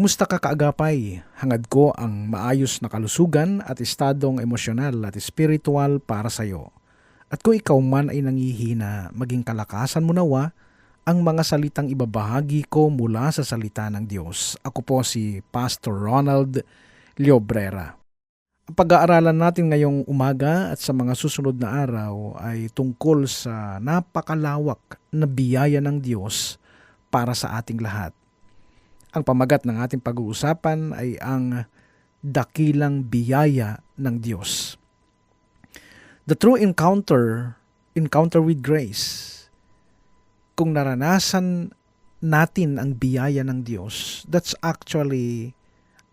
Kumusta ka kaagapay? Hangad ko ang maayos na kalusugan at estadong emosyonal at espiritual para sa iyo. At kung ikaw man ay nangihina, maging kalakasan mo nawa ang mga salitang ibabahagi ko mula sa salita ng Diyos. Ako po si Pastor Ronald Liobrera. Ang pag-aaralan natin ngayong umaga at sa mga susunod na araw ay tungkol sa napakalawak na biyaya ng Diyos para sa ating lahat. Ang pamagat ng ating pag-uusapan ay ang dakilang biyaya ng Diyos. The true encounter, encounter with grace, kung naranasan natin ang biyaya ng Diyos, that's actually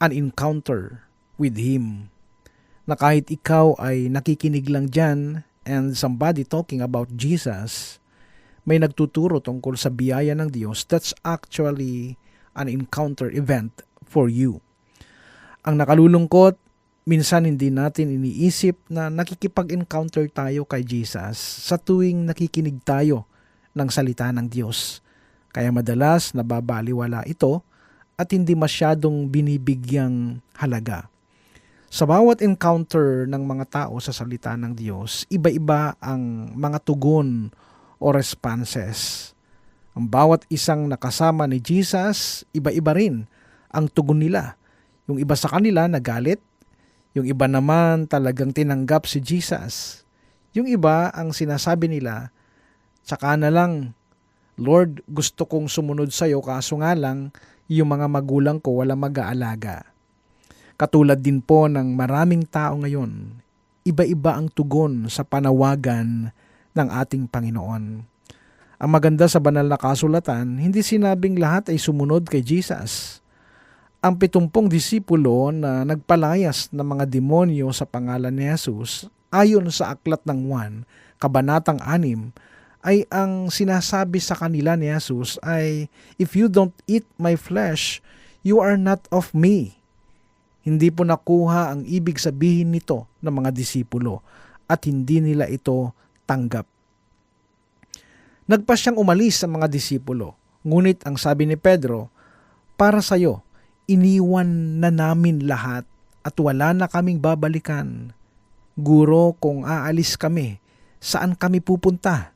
an encounter with Him. Na kahit ikaw ay nakikinig lang dyan and somebody talking about Jesus, may nagtuturo tungkol sa biyaya ng Diyos, that's actually an encounter event for you. Ang nakalulungkot, minsan hindi natin iniisip na nakikipag-encounter tayo kay Jesus sa tuwing nakikinig tayo ng salita ng Diyos. Kaya madalas nababaliwala ito at hindi masyadong binibigyang halaga. Sa bawat encounter ng mga tao sa salita ng Diyos, iba-iba ang mga tugon o responses. Ang bawat isang nakasama ni Jesus, iba-iba rin ang tugon nila. Yung iba sa kanila nagalit, yung iba naman talagang tinanggap si Jesus. Yung iba ang sinasabi nila, tsaka na lang, Lord, gusto kong sumunod sa iyo kaso nga lang, yung mga magulang ko wala mag-aalaga. Katulad din po ng maraming tao ngayon, iba-iba ang tugon sa panawagan ng ating Panginoon. Ang maganda sa banal na kasulatan, hindi sinabing lahat ay sumunod kay Jesus. Ang pitumpong disipulo na nagpalayas ng mga demonyo sa pangalan ni Jesus, ayon sa aklat ng Juan, kabanatang 6, ay ang sinasabi sa kanila ni Jesus ay, If you don't eat my flesh, you are not of me. Hindi po nakuha ang ibig sabihin nito ng mga disipulo at hindi nila ito tanggap. Nagpa siyang umalis sa mga disipulo. Ngunit ang sabi ni Pedro, para sa iyo, iniwan na namin lahat at wala na kaming babalikan. Guro, kung aalis kami, saan kami pupunta?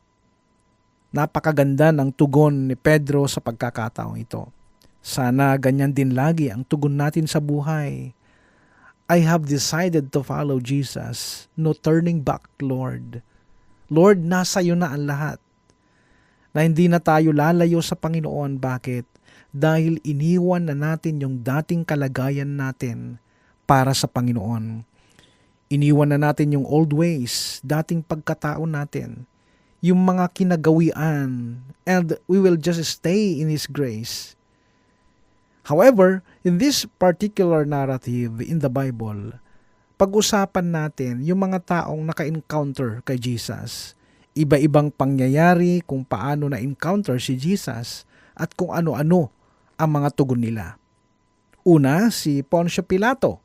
Napakaganda ng tugon ni Pedro sa pagkakataong ito. Sana ganyan din lagi ang tugon natin sa buhay. I have decided to follow Jesus. No turning back, Lord. Lord, nasa iyo na ang lahat na hindi na tayo lalayo sa Panginoon. Bakit? Dahil iniwan na natin yung dating kalagayan natin para sa Panginoon. Iniwan na natin yung old ways, dating pagkatao natin, yung mga kinagawian, and we will just stay in His grace. However, in this particular narrative in the Bible, pag-usapan natin yung mga taong naka-encounter kay Jesus iba-ibang pangyayari kung paano na-encounter si Jesus at kung ano-ano ang mga tugon nila. Una, si Poncio Pilato.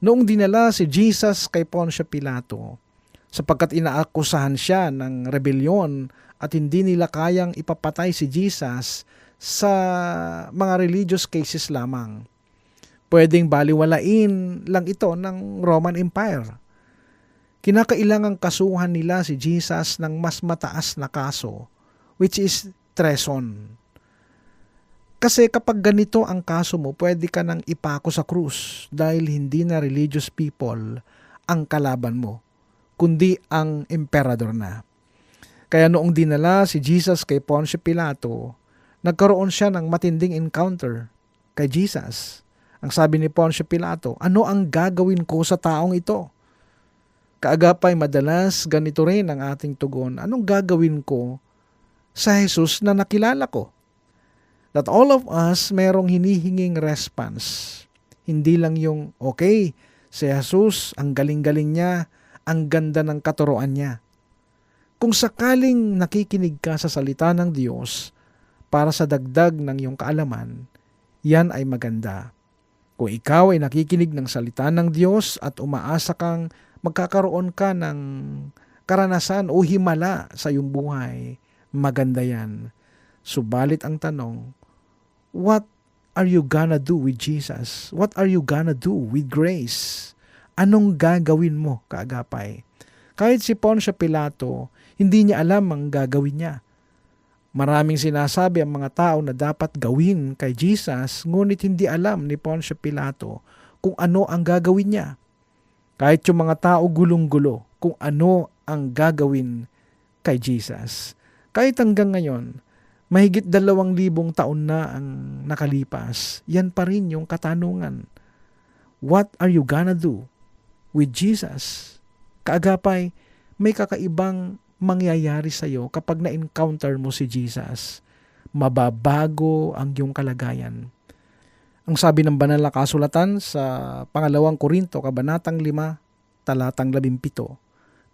Noong dinala si Jesus kay Poncio Pilato, sapagkat inaakusahan siya ng rebelyon at hindi nila kayang ipapatay si Jesus sa mga religious cases lamang. Pwedeng baliwalain lang ito ng Roman Empire kinakailangang kasuhan nila si Jesus ng mas mataas na kaso, which is treason. Kasi kapag ganito ang kaso mo, pwede ka nang ipako sa krus dahil hindi na religious people ang kalaban mo, kundi ang emperador na. Kaya noong dinala si Jesus kay Poncio Pilato, nagkaroon siya ng matinding encounter kay Jesus. Ang sabi ni Poncio Pilato, ano ang gagawin ko sa taong ito? Kaagapay madalas ganito rin ang ating tugon. Anong gagawin ko sa Jesus na nakilala ko? That all of us merong hinihinging response. Hindi lang yung, okay, si Jesus, ang galing-galing niya, ang ganda ng katuroan niya. Kung sakaling nakikinig ka sa salita ng Diyos para sa dagdag ng iyong kaalaman, yan ay maganda. Kung ikaw ay nakikinig ng salita ng Diyos at umaasa kang magkakaroon ka ng karanasan o himala sa iyong buhay, maganda yan. Subalit ang tanong, what are you gonna do with Jesus? What are you gonna do with grace? Anong gagawin mo, kaagapay? Kahit si Poncio Pilato, hindi niya alam ang gagawin niya. Maraming sinasabi ang mga tao na dapat gawin kay Jesus, ngunit hindi alam ni Poncio Pilato kung ano ang gagawin niya. Kahit yung mga tao gulong-gulo kung ano ang gagawin kay Jesus. Kahit hanggang ngayon, mahigit dalawang libong taon na ang nakalipas, yan pa rin yung katanungan. What are you gonna do with Jesus? Kaagapay, may kakaibang mangyayari sa iyo kapag na-encounter mo si Jesus. Mababago ang iyong kalagayan. Ang sabi ng banal na kasulatan sa pangalawang Korinto, kabanatang 5, talatang 17,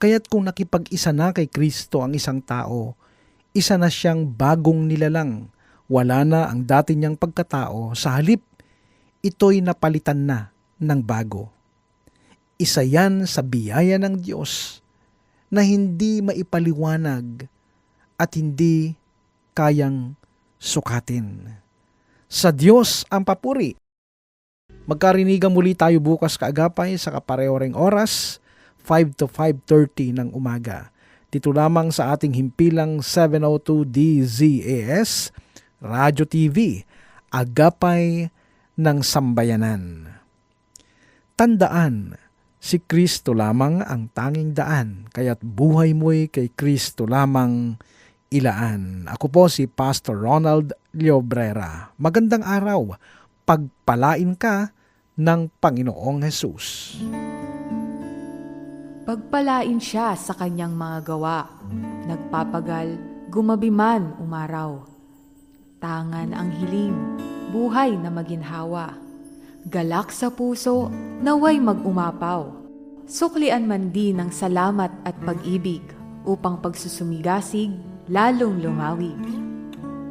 Kaya't kung nakipag-isa na kay Kristo ang isang tao, isa na siyang bagong nilalang. Wala na ang dati niyang pagkatao. Sa halip, ito'y napalitan na ng bago. Isa yan sa biyaya ng Diyos na hindi maipaliwanag at hindi kayang sukatin. Sa Diyos ang papuri. Magkarinigan muli tayo bukas kaagapay sa kapareho ring oras, 5 to 5.30 ng umaga. Dito lamang sa ating himpilang 702 DZAS, Radyo TV, Agapay ng Sambayanan. Tandaan, si Kristo lamang ang tanging daan, kaya't buhay mo'y kay Kristo lamang ilaan. Ako po si Pastor Ronald Llobrera. Magandang araw, pagpalain ka ng Panginoong Hesus. Pagpalain siya sa kanyang mga gawa. Nagpapagal, gumabi man umaraw. Tangan ang hiling, buhay na maginhawa. Galak sa puso, naway mag-umapaw. Suklian man din ng salamat at pag-ibig upang pagsusumigasig lalong lumawig.